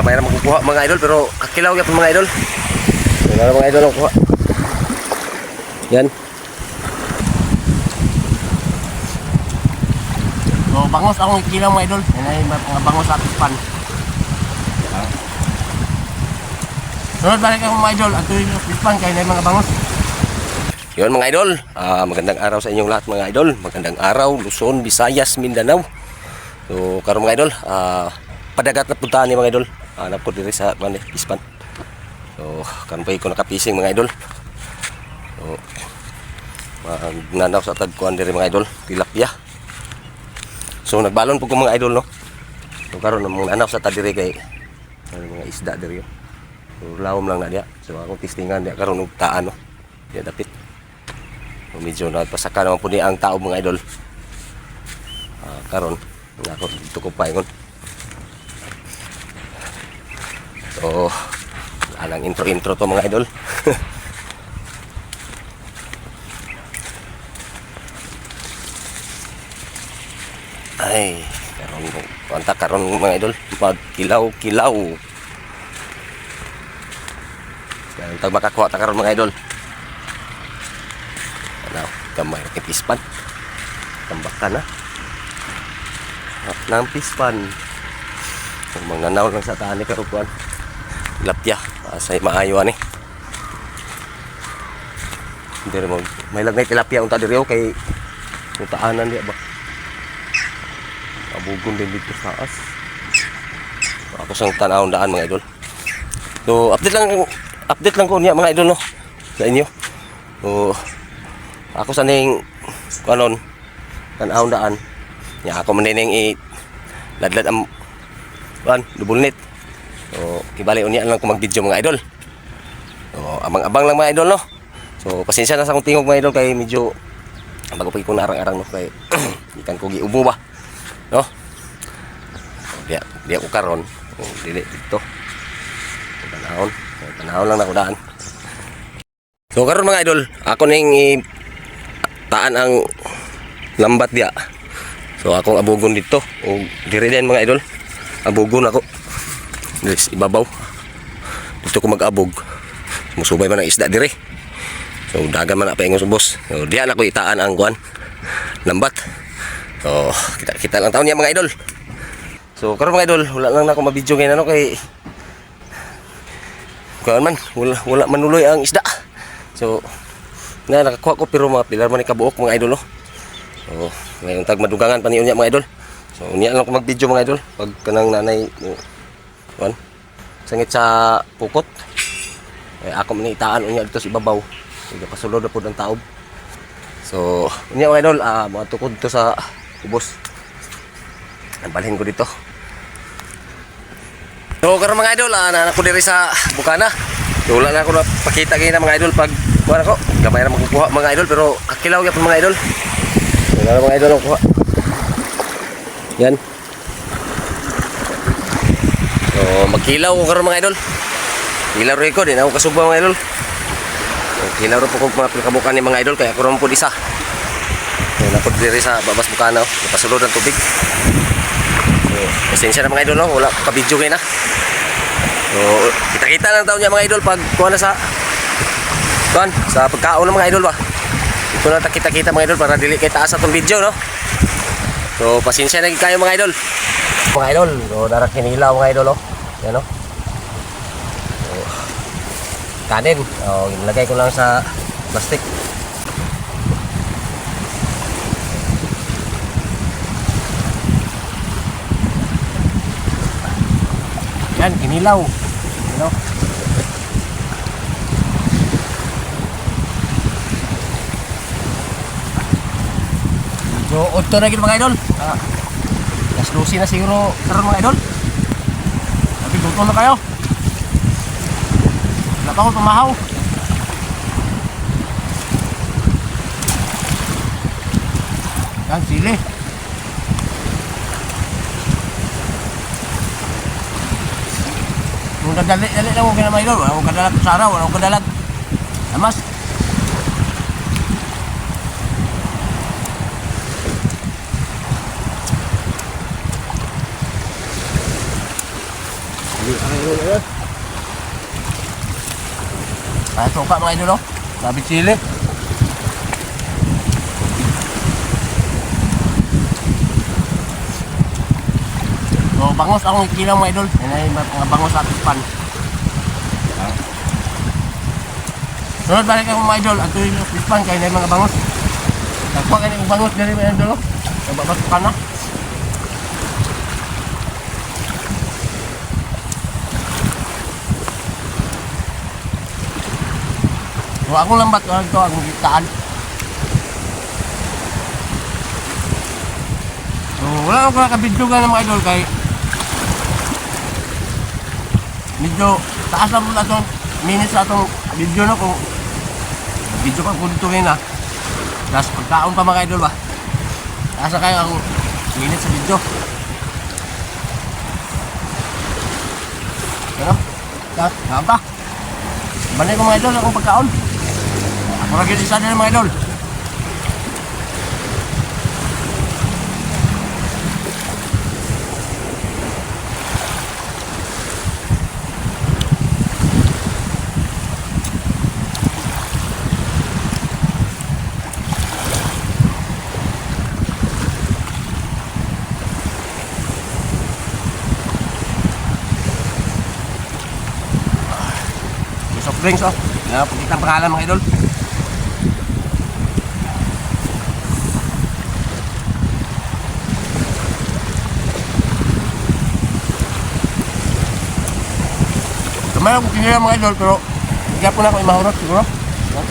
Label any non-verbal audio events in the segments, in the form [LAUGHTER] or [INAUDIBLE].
gamay na makukuha mga idol pero kakilaw yan mga idol. So, na mga idol ang kuha. Yan. So, bangos akong ikilang mga idol. Yan ay mga bangos ating pan. Sunod balik ako mga idol. At yung pispan kayo na mga bangos. Yun mga idol, ah, magandang araw sa inyong lahat mga idol. Magandang araw, Luzon, Visayas, Mindanao. So, karon mga idol, ah, padagat na puntahan ni mga idol. Hanap ko diri sa man Ispan. So, karon pa ko nakapising mga idol. So, magnanaw sa tagkuan diri mga idol, tilapia. So, nagbalon po ko mga idol no. So, karon namang nanaw sa tadiri kay ano, mga isda diri. oh. So, lawom lang na diya. So, akong testingan diya karon og taan no. Diya dapit. So, medyo nagpasaka naman po niya ang tao mga idol. Ah, karon nga ako dito ko paingon. So, alang intro-intro to mga idol. [LAUGHS] Ay, karon kontak karon mga idol, pagkilaw-kilaw. Kaya tag makakuha ta karon mga idol. Ano, gamay kay pispan. Tambakan na. At ng pispan. Kung mangnanaw lang sa tani karukuan. Lapya, asay maayo ani. Rin mo, may lagnay tilapia unta diri oh, kay utaanan di ba. Abugon din dito sa taas. Ako sang tanawon daan mga idol. So, update lang update lang ko niya mga idol no sa inyo. So, ako sa ning kanon tanawon daan. Ya ako man ning i ladlad am kan dubulnit. So, kibali unya lang ko mag-video mga idol. So, abang-abang lang mga idol no. So, pasensya na sa akong tingog mga idol kay medyo bago pa ko narang-arang no kay [CLEARS THROAT] ikan ko giubo ba. No? So, Diya, diya ko karon. Oh, dili dito. Tanahon. Tanahon lang na daan. So karon mga idol, ako ning i- taan ang lambat diya. So akong abugon dito. O dire din mga idol. Abugon ako. Dis ibabaw. Dito ko mag-abog. Musubay man ang isda dire. So dagan man na pa ingos boss. So diya na ko itaan ang kuan. Lambat. So kita kita lang taon niya mga idol. So karon mga idol, wala lang na ako mabidyo ngayon ano kay Kuan man, wala, wala manuloy ang isda. So, na nakakuha ko pero mga pilar man ni kabuok mga idol no. So, ngayon tag madugangan pa ni unya mga idol. So, unya lang ko mag-video mga idol pag kanang nanay kuan sangit sa pukot. Eh, ako man itaan unya dito sa ibabaw. Kaya pasulod na po ang taob. So, unya mga idol, ah, mga tukod to sa ubos. Nabalhin ko dito. So karon mga idol, ah, nanak ko diri sa Bukana. So wala na ako na pakita kay mga idol pag kuha ko. Gamay na makukuha mga idol pero kakilaw gyud mga idol. So na mga idol ang kuha. Yan. So magkilaw ko karon mga idol. Kilaw rin ko din ako kasugba mga idol. Kilaw rin po ko mga pagkabukan ni mga idol kaya ako rin po isa. So napod diri sa babas Bukana, oh. napasulod ang tubig. So, pasensya na mga idol, no? wala pa video kayo na. So, kita-kita lang taon niya mga idol pag kuha na sa kuhan, sa pagkaon ng mga idol ba. Ito na ta kita-kita mga idol para dili kay taas atong video, no? So, pasensya na kayo mga idol. Mga idol, so, darat kinilaw mga idol, no? Yan, no? So, kanin. O, ilagay ko lang sa plastic. Yan, kinilaw. Ano? So, otto na gid mga idol. Ah, Las 12 na siguro karon mga idol. Sabi, na kayo. Wala pa ako tumahaw. Yan, sili. Kung kadali, dali lang mo kinamay doon. Wala akong kadalag sa araw, wala akong kadalag. Amas. Ano yun? Ay, suka mga idol, oh. Sabi chili. So, bangos akong ikilaw mga idol. Yan ay mga bangos at pan. Sunod balik ako mga idol. At yung pispan kayo na mga bangos. Nagpa ka yung bangos dari mga idol. oh. Na. So, akong lambat ko ito ang gitaan. So, wala ako nakabidyo ka ng mga idol kay medyo taas na po na itong minutes na itong video na kung video ka kung ngayon na tapos pagkaon pa mga idol ba? Taas na kayo ang minutes sa video. Pero tapos nga pa. Banay ko mga idol akong pagkaon ako lagi isa din mga idol soft drinks oh. Ang pangalan mga idol. Ako kinira mga idol pero hindi po na ako imahurot siguro. Yan.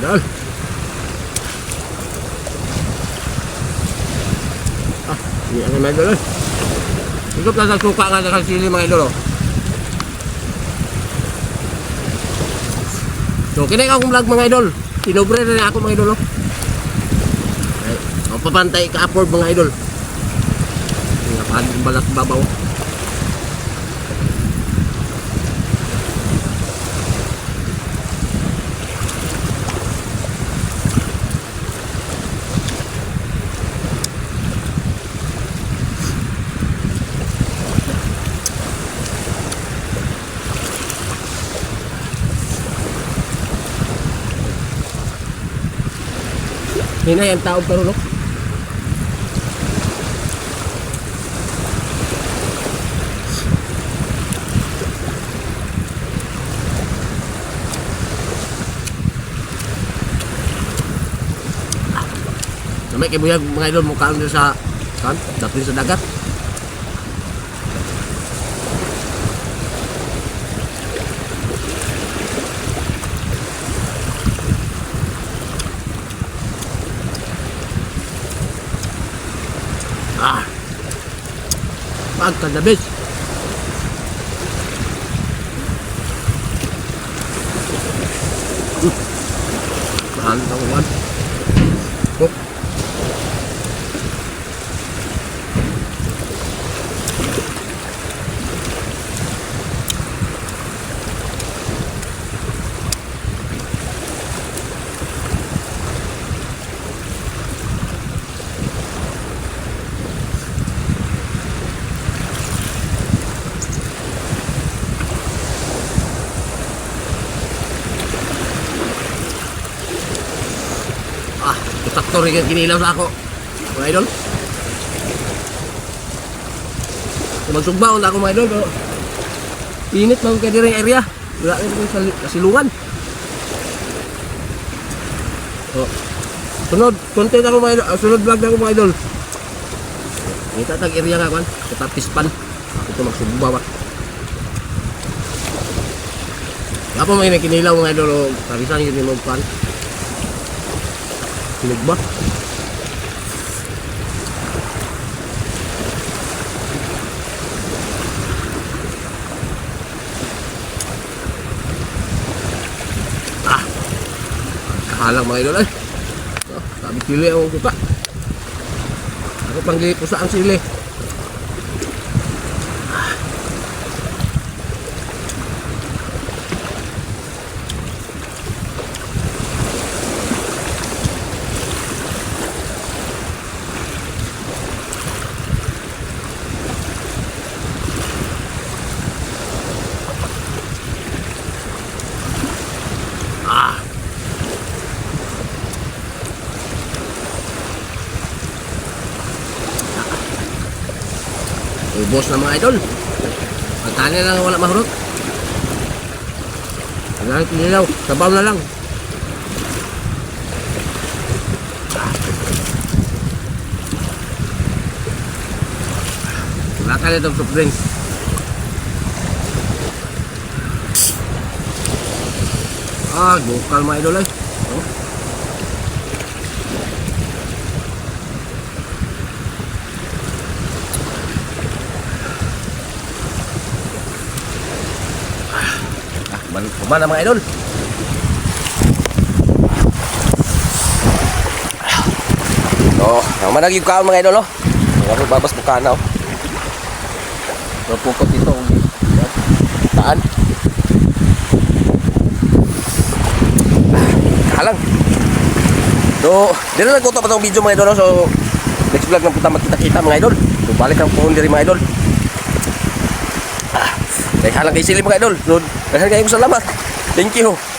Idol. Ini ang mga idol. Ikaw pa sa suka nga sa sili mga idol. oh. So, kinay akong vlog mga idol. Tinobre na ako mga idol. Ay, ang papantay ka-afford mga idol. Pa balat babaw. Hinay ang taog pero no. Namay kay mga idol mukha nyo sa kan, dating sa dagat. バカだ。べし sakto rin kinilaw sa ako. Mga idol. Kung magsugbaon na ako mga idol, pero init mga kaya rin area. Wala rin ko sa kasilungan. Oh. Sunod, content ako mga idol. ah, sunod vlog ako mga idol. Kita tag area nga kan, katapis pan. Ito magsugbaw ba. Wala pa may kinilaw mga idol, o karisan yun yung pan. Tulog ba? Ah! halang mga idol ay. Oh, sabi sili ang kuta. Ako panggili ko sa ang sili. Ubos na mga idol. Pagkani lang wala mahurot. Kailangan kinilaw. Sabaw na lang. Wala ka na itong drinks. Ah, gukal mga idol ay. Oh. Ah, balik kumana mga idol. No, ang managig ka mga idol no. Ako babas buka na oh. Napukot ito. Taan. Kalang. So, dito lang ko pa itong video mga idol. no? So, next vlog na punta magkita-kita mga idol. So, balik ang phone diri mga idol. Ah, dahil halang kay sili mga idol. So, dahil kayo salamat. Thank you.